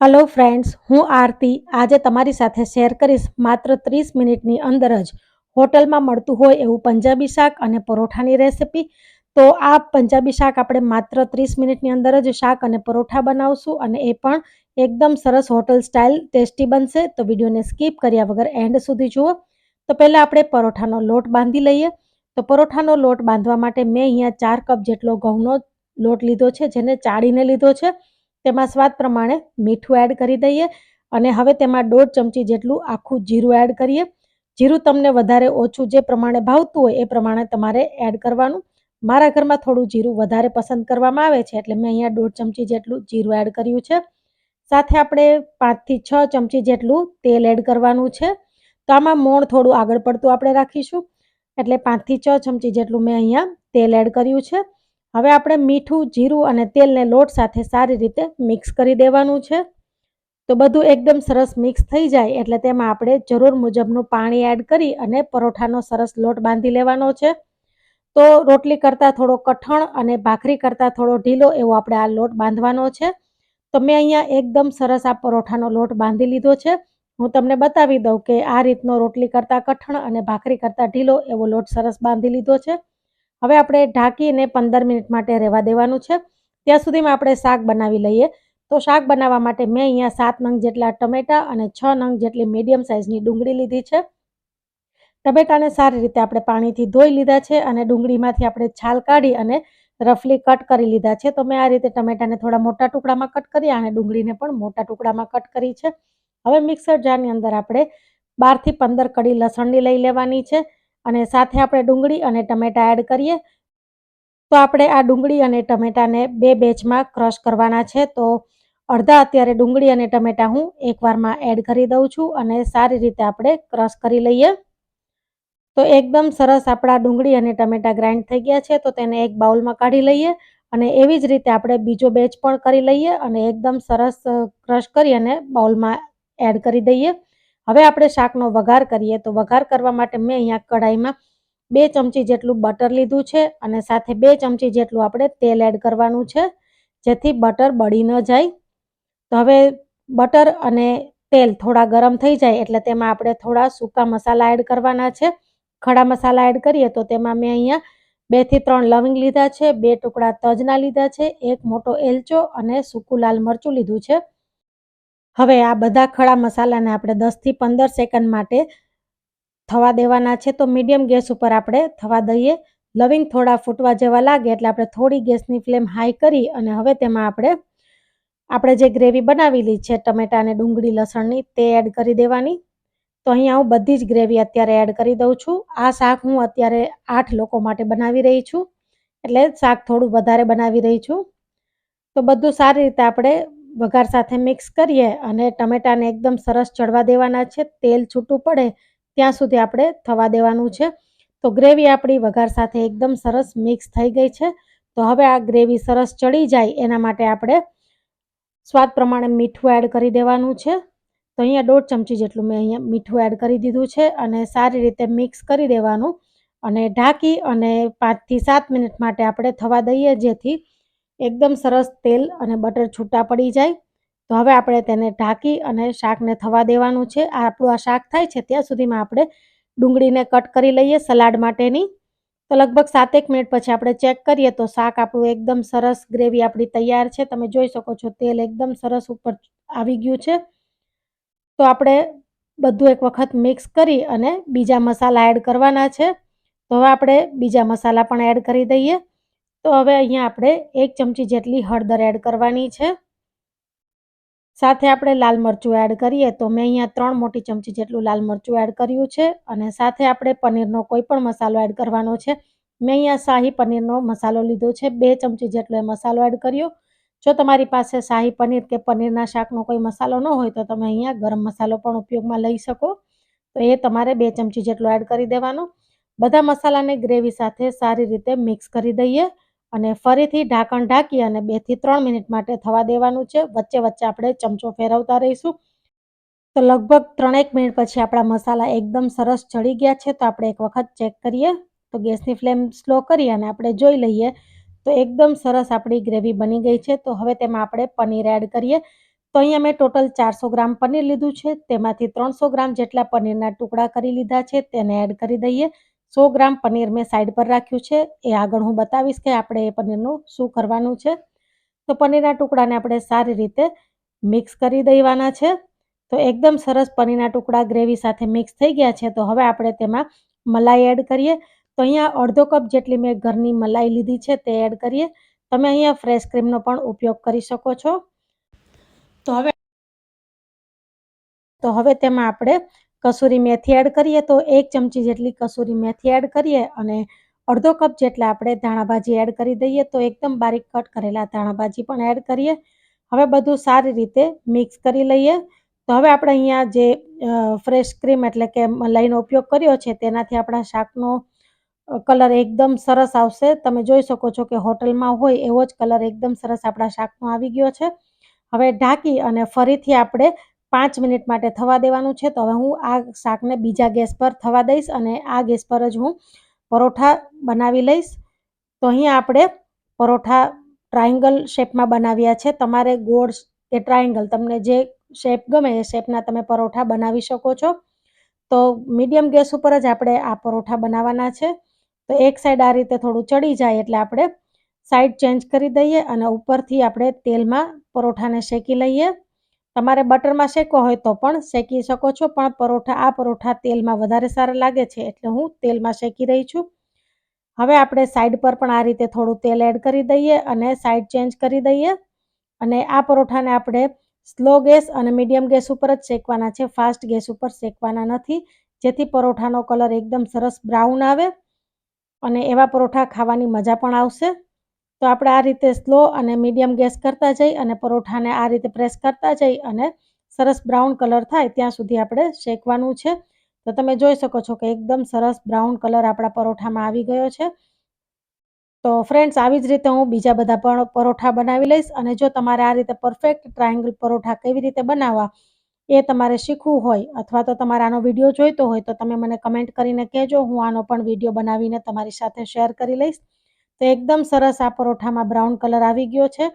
Hello friends હું આરતી. આજે તમારી સાથે શેર કરીશ માત્ર ત્રીસ મિનિટની અંદર જ હોટલમાં મળતું હોય એવું પંજાબી શાક અને પરોઠાની રેસિપી તો આ પંજાબી શાક આપણે માત્ર ત્રીસ મિનિટની અંદર જ શાક અને પરોઠા બનાવશું અને એ પણ એકદમ સરસ હોટલ સ્ટાઇલ ટેસ્ટી બનશે. તો વિડીયોને સ્કીપ કર્યા વગર એન્ડ સુધી જુઓ. તો પહેલાં આપણે પરોઠાનો લોટ બાંધી લઈએ. તો પરોઠાનો લોટ બાંધવા માટે મેં અહીંયા ચાર કપ જેટલો ઘઉંનો લોટ લીધો છે, જેને ચાળીને લીધો છે. તેમાં સ્વાદ પ્રમાણે મીઠું એડ કરી દઈએ અને હવે તેમાં દોઢ ચમચી જેટલું આખું જીરું એડ કરીએ. જીરું તમને વધારે ઓછું જે પ્રમાણે ભાવતું હોય એ પ્રમાણે તમારે એડ કરવાનું. મારા ઘરમાં થોડું જીરું વધારે પસંદ કરવામાં આવે છે એટલે મેં અહીંયા દોઢ ચમચી જેટલું જીરું એડ કર્યું છે. સાથે આપણે પાંચથી છ ચમચી જેટલું તેલ એડ કરવાનું છે. તો આમાં મોણ થોડું આગળ પડતું આપણે રાખીશું. એટલે પાંચથી છ ચમચી જેટલું મેં અહીંયા તેલ એડ કર્યું છે. હવે આપણે મીઠું, જીરું અને તેલને લોટ સાથે સારી રીતે મિક્સ કરી દેવાનું છે. તો બધું એકદમ સરસ મિક્સ થઈ જાય એટલે તેમાં આપણે જરૂર મુજબનું પાણી એડ કરી અને પરોઠાનો સરસ લોટ બાંધી લેવાનો છે. તો રોટલી કરતાં થોડો કઠણ અને ભાખરી કરતાં થોડો ઢીલો એવો આપણે આ લોટ બાંધવાનો છે. તો મેં અહીંયા એકદમ સરસ આ પરોઠાનો લોટ બાંધી લીધો છે. હું તમને બતાવી દઉં કે આ રીતનો રોટલી કરતાં કઠણ અને ભાખરી કરતાં ઢીલો એવો લોટ સરસ બાંધી લીધો છે. હવે આપણે ઢાંકીને પંદર મિનિટ માટે રહેવા દેવાનું છે. ત્યાં સુધીમાં આપણે શાક બનાવી લઈએ. તો શાક બનાવવા માટે મેં અહીંયા સાત નંગ જેટલા ટમેટાં અને છ નંગ જેટલી મીડિયમ સાઇઝની ડુંગળી લીધી છે. ટમેટાને સારી રીતે આપણે પાણીથી ધોઈ લીધા છે અને ડુંગળીમાંથી આપણે છાલ કાઢી અને રફલી કટ કરી લીધા છે. તો મેં આ રીતે ટમેટાને થોડા મોટા ટુકડામાં કટ કર્યા અને ડુંગળીને પણ મોટા ટુકડામાં કટ કરી છે. હવે મિક્સર જારની અંદર આપણે બારથી પંદર કડી લસણની લઈ લેવાની છે. અને સાથે આપણે ડુંગળી અને ટમેટાં એડ કરીએ. તો આપણે આ ડુંગળી અને ટમેટાને બે બેચમાં ક્રશ કરવાના છે. તો અડધા અત્યારે ડુંગળી અને ટમેટાં હું એકવારમાં એડ કરી દઉં છું અને સારી રીતે આપણે ક્રશ કરી લઈએ. તો એકદમ સરસ આપણા ડુંગળી અને ટમેટાં ગ્રાઇન્ડ થઈ ગયા છે. તો તેને એક બાઉલમાં કાઢી લઈએ અને એવી જ રીતે આપણે બીજો બેચ પણ કરી લઈએ અને એકદમ સરસ ક્રશ કરી અને બાઉલમાં એડ કરી દઈએ. હવે આપણે શાકનો વઘાર કરીએ તો વઘાર કરવા માટે મેં અહીંયા કઢાઈમાં બે ચમચી જેટલું બટર લીધું છે અને સાથે બે ચમચી જેટલું આપણે તેલ એડ કરવાનું છે, જેથી બટર બળી ન જાય. તો હવે બટર અને તેલ થોડા ગરમ થઈ જાય એટલે તેમાં આપણે થોડા સૂકા મસાલા એડ કરવાના છે. ખડા મસાલા એડ કરીએ તો તેમાં મેં અહીંયા બેથી ત્રણ લવિંગ લીધા છે, બે ટુકડા તજના લીધા છે, એક મોટો એલચો અને સૂકું લાલ મરચું લીધું છે. હવે આ બધા ખડા મસાલાને આપણે દસથી પંદર સેકન્ડ માટે થવા દેવાના છે. તો મીડિયમ ગેસ ઉપર આપણે થવા દઈએ. લવિંગ થોડા ફૂટવા જેવા લાગે એટલે આપણે થોડી ગેસની ફ્લેમ હાઈ કરી અને હવે તેમાં આપણે આપણે જે ગ્રેવી બનાવેલી છે ટમેટા અને ડુંગળી લસણની તે એડ કરી દેવાની. તો અહીંયા હું બધી જ ગ્રેવી અત્યારે એડ કરી દઉં છું. આ શાક હું અત્યારે આઠ લોકો માટે બનાવી રહી છું. એટલે શાક થોડું વધારે બનાવી રહી છું. તો બધું સારી રીતે આપણે વઘાર સાથે મિક્સ કરીએ અને ટમેટાને એકદમ સરસ ચડવા દેવાના છે, તેલ છૂટું પડે ત્યાં સુધી આપણે થવા દેવાનું છે. તો ગ્રેવી આપણી વઘાર સાથે એકદમ સરસ મિક્સ થઈ ગઈ છે. તો હવે આ ગ્રેવી સરસ ચડી જાય એના માટે આપણે સ્વાદ પ્રમાણે મીઠું એડ કરી દેવાનું છે. તો અહીંયા દોઢ ચમચી જેટલું મેં અહીંયા મીઠું એડ કરી દીધું છે અને સારી રીતે મિક્સ કરી દેવાનું. અને ઢાંકી અને પાંચથી સાત મિનિટ માટે આપણે થવા દઈએ જેથી એકદમ સરસ તેલ અને બટર છૂટા પડી જાય. તો હવે આપણે તેને ઢાંકી અને શાકને થવા દેવાનું છે. આપણું આ શાક થાય છે ત્યાં સુધીમાં આપણે ડુંગળીને કટ કરી લઈએ સલાડ માટેની. તો લગભગ સાતેક મિનિટ પછી આપણે ચેક કરીએ તો શાક આપણું એકદમ સરસ ગ્રેવી આપણી તૈયાર છે. તમે જોઈ શકો છો તેલ એકદમ સરસ ઉપર આવી ગયું છે. તો આપણે બધું એક વખત મિક્સ કરી અને બીજા મસાલા એડ કરવાના છે. તો હવે આપણે બીજા મસાલા પણ એડ કરી દઈએ. તો હવે અહીંયા આપણે એક ચમચી જેટલી હળદર એડ કરવાની છે. સાથે આપણે લાલ મરચું એડ કરીએ તો મેં અહીંયા ત્રણ મોટી ચમચી જેટલું લાલ મરચું એડ કર્યું છે અને સાથે આપણે પનીરનો કોઈ પણ મસાલો એડ કરવાનો છે. મેં અહીંયા શાહી પનીરનો મસાલો લીધો છે, બે ચમચી જેટલો એ મસાલો એડ કર્યો. જો તમારી પાસે શાહી પનીર કે પનીરના શાકનો કોઈ મસાલો ન હોય તો તમે અહીંયા ગરમ મસાલો પણ ઉપયોગમાં લઈ શકો. તો એ તમારે બે ચમચી જેટલો એડ કરી દેવાનો. બધા મસાલાને ગ્રેવી સાથે સારી રીતે મિક્સ કરી દઈએ. અને ફરીથી ઢાંકણ ઢાંકી અને બેથી ત્રણ મિનિટ માટે થવા દેવાનું છે. વચ્ચે વચ્ચે આપણે ચમચો ફેરવતા રહીશું. તો લગભગ ત્રણેક મિનિટ પછી આપણા મસાલા એકદમ સરસ ચડી ગયા છે. તો આપણે એક વખત ચેક કરીએ. તો ગેસની ફ્લેમ સ્લો કરી અને આપણે જોઈ લઈએ. તો એકદમ સરસ આપણી ગ્રેવી બની ગઈ છે. તો હવે તેમાં આપણે પનીર એડ કરીએ. તો અહીંયા મેં ટોટલ ચારસો ગ્રામ પનીર લીધું છે. તેમાંથી ત્રણસો ગ્રામ જેટલા પનીરના ટુકડા કરી લીધા છે. તેને એડ કરી દઈએ. સો ગ્રામ પનીર મેં સાઈડ પર રાખ્યું છે. એ આગળ હું બતાવીશ કે આપણે એ પનીરનું શું કરવાનું છે. તો પનીરના ટુકડાને આપણે સારી રીતે મિક્સ કરી દેવાના છે. તો એકદમ સરસ પનીરના ટુકડા ગ્રેવી સાથે મિક્સ થઈ ગયા છે. તો હવે આપણે તેમાં મલાઈ એડ કરીએ. તો અહીંયા અડધો કપ જેટલી મેં ઘરની મલાઈ લીધી છે તે એડ કરીએ. તમે અહીંયા ફ્રેશ ક્રીમનો પણ ઉપયોગ કરી શકો છો. તો હવે તો હવે તેમાં આપણે કસૂરી મેથી એડ કરીએ તો એક ચમચી જેટલી કસૂરી મેથી એડ કરીએ અને અડધો કપ જેટલા આપણે ધાણાભાજી એડ કરી દઈએ તો એકદમ બારીક કટ કરેલા ધાણાભાજી પણ એડ કરીએ. હવે બધું સારી રીતે મિક્સ કરી લઈએ. તો હવે આપણે અહીંયા જે ફ્રેશ ક્રીમ એટલે કે મલાઈનો ઉપયોગ કર્યો છે તેનાથી આપણા શાકનો કલર એકદમ સરસ આવશે. તમે જોઈ શકો છો કે હોટલમાં હોય એવો જ કલર એકદમ સરસ આપણા શાકનો આવી ગયો છે. હવે ઢાંકી અને ફરીથી આપણે પાંચ મિનિટ માટે થવા દેવાનું છે, તો હવે હું આ શાકને બીજા ગેસ પર થવા દઈશ અને આ ગેસ પર જ હું પરોઠા બનાવી લઈશ. તો અહીં આપણે પરોઠા ટ્રાયંગલ શેપમાં બનાવ્યા છે. તમારે ગોળ કે ટ્રાયંગલ, તમને જે શેપ ગમે એ શેપના તમે પરોઠા બનાવી શકો છો. તો મીડિયમ ગેસ ઉપર જ આપણે આ પરોઠા બનાવવાના છે. તો એક સાઈડ આ રીતે થોડું ચડી જાય એટલે આપણે સાઈડ ચેન્જ કરી દઈએ અને ઉપરથી આપણે તેલમાં પરોઠાને શેકી લઈએ. તમારે બટરમાં શેકવો હોય તો પણ શેકી શકો છો, પણ પરોઠા, આ પરોઠા તેલમાં વધારે સારા લાગે છે એટલે હું તેલમાં શેકી રહી છું. હવે આપણે સાઈડ પર પણ આ રીતે થોડું તેલ એડ કરી દઈએ અને સાઈડ ચેન્જ કરી દઈએ. અને આ પરોઠાને આપણે સ્લો ગેસ અને મીડિયમ ગેસ ઉપર જ શેકવાના છે ફાસ્ટ ગેસ ઉપર શેકવાના નથી. જેથી પરોઠાનો કલર એકદમ સરસ બ્રાઉન આવે અને એવા પરોઠા ખાવાની મજા પણ આવશે. તો આપણે આ રીતે સ્લો અને મીડિયમ ગેસ કરતા જઈ અને પરોઠાને આ રીતે પ્રેસ કરતા જઈ અને સરસ બ્રાઉન કલર થાય ત્યાં સુધી આપણે શેકવાનું છે. તો તમે જોઈ શકો છો કે એકદમ સરસ બ્રાઉન કલર આપણા પરોઠામાં આવી ગયો છે. તો ફ્રેન્ડ્સ, આવી જ રીતે હું બીજા બધા પણ પરોઠા બનાવી લઈશ અને જો તમારે આ રીતે પરફેક્ટ ટ્રાયંગલ પરોઠા કેવી રીતે બનાવવા એ તમારે શીખવું હોય અથવા તો તમારે આનો વીડિયો જોઈતો હોય તો તમે મને કમેન્ટ કરીને કહેજો. હું આનો પણ વીડિયો બનાવીને તમારી સાથે શેર કરી લઈશ. તો એકદમ સરસ આ પરોઠામાં બ્રાઉન કલર આવી ગયો છે.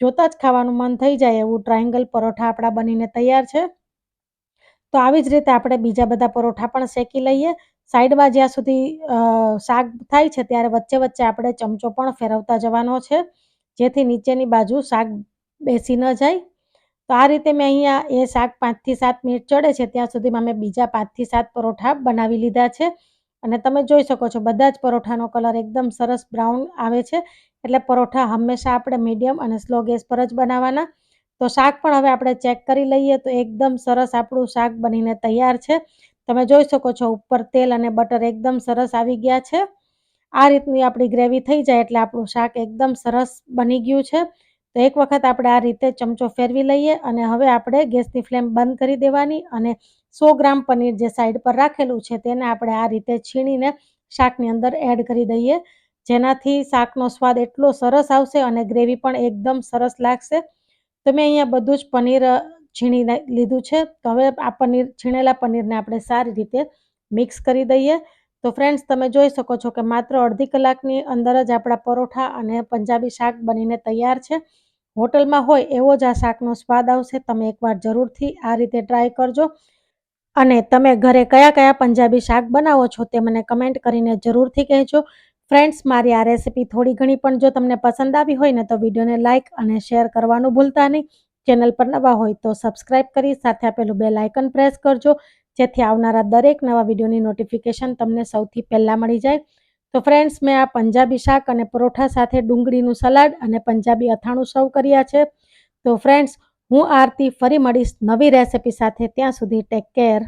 જોતાં જ ખાવાનું મન થઈ જાય એવું ટ્રાયંગલ પરોઠા આપણા બનીને તૈયાર છે. તો આવી જ રીતે આપણે બીજા બધા પરોઠા પણ શેકી લઈએ. સાઈડમાં જ્યાં સુધી શાક થાય છે ત્યારે વચ્ચે વચ્ચે આપણે ચમચો પણ ફેરવતા જવાનો છે. જેથી નીચેની બાજુ શાક બેસી ન જાય. તો આ રીતે મેં અહીંયા એ શાક પાંચથી સાત મિનિટ ચડે છે. ત્યાં સુધીમાં મેં બીજા પાંચથી સાત પરોઠા બનાવી લીધા છે. અને તમે જોઈ શકો છો, બધા જ પરોઠાનો કલર એકદમ સરસ બ્રાઉન આવે છે. એટલે પરોઠા હંમેશા આપણે મીડિયમ અને સ્લો ગેસ પર જ બનાવવાના. તો શાક પણ હવે આપણે ચેક કરી લઈએ તો એકદમ સરસ આપણું શાક બનીને તૈયાર છે. તમે જોઈ શકો છો, ઉપર તેલ અને બટર એકદમ સરસ આવી ગયા છે. આ રીતની આપણી ગ્રેવી થઈ જાય એટલે આપણું શાક એકદમ સરસ બની ગયું છે. તો એક વખત આપણે આ રીતે ચમચો ફેરવી લઈએ અને હવે આપણે ગેસની ફ્લેમ બંધ કરી દેવાની અને સો ગ્રામ પનીર જે સાઈડ પર રાખેલું છે તેને આપણે આ રીતે છીણીને શાકની અંદર એડ કરી દઈએ. જેનાથી શાકનો સ્વાદ એટલો સરસ આવશે અને ગ્રેવી પણ એકદમ સરસ લાગશે. તો મેં અહીંયા બધું જ પનીર છીણીને લીધું છે. તો હવે આ પનીર, છીણેલા પનીરને આપણે સારી રીતે મિક્સ કરી દઈએ. તો ફ્રેન્ડ્સ તમે જોઈ શકો છો કે માત્ર અડધી કલાકની અંદર જ આપણા પરોઠા અને પંજાબી શાક બનીને તૈયાર છે. હોટલમાં હોય એવો જ આ શાકનો સ્વાદ આવશે. તમે એકવાર જરૂરથી આ રીતે ટ્રાય કરજો. અને તમે ઘરે કયા કયા પંજાબી શાક બનાવો છો તે મને કમેન્ટ કરીને જરૂરથી કહેજો. ફ્રેન્ડ્સ, મારી આ રેસિપી થોડી ઘણી પણ જો તમને પસંદ આવી હોય ને તો વિડીયોને લાઇક અને શેર કરવાનું ભૂલતા નહીં. ચેનલ પર નવા હોય તો સબસ્ક્રાઈબ કરી સાથે આપેલું બેલ આઇકન પ્રેસ કરજો, જેથી આવનારા દરેક નવા વિડીયોની નોટિફિકેશન તમને સૌથી પહેલાં મળી જાય. તો ફ્રેન્ડ્સ, મેં આ પંજાબી શાક અને પરોઠા સાથે ડુંગળીનું સલાડ અને પંજાબી અથાણું સર્વ કર્યા છે. તો ફ્રેન્ડ્સ હું આરતી ફરી મળીશ નવી રેસિપી સાથે. ત્યાં સુધી ટેક કેર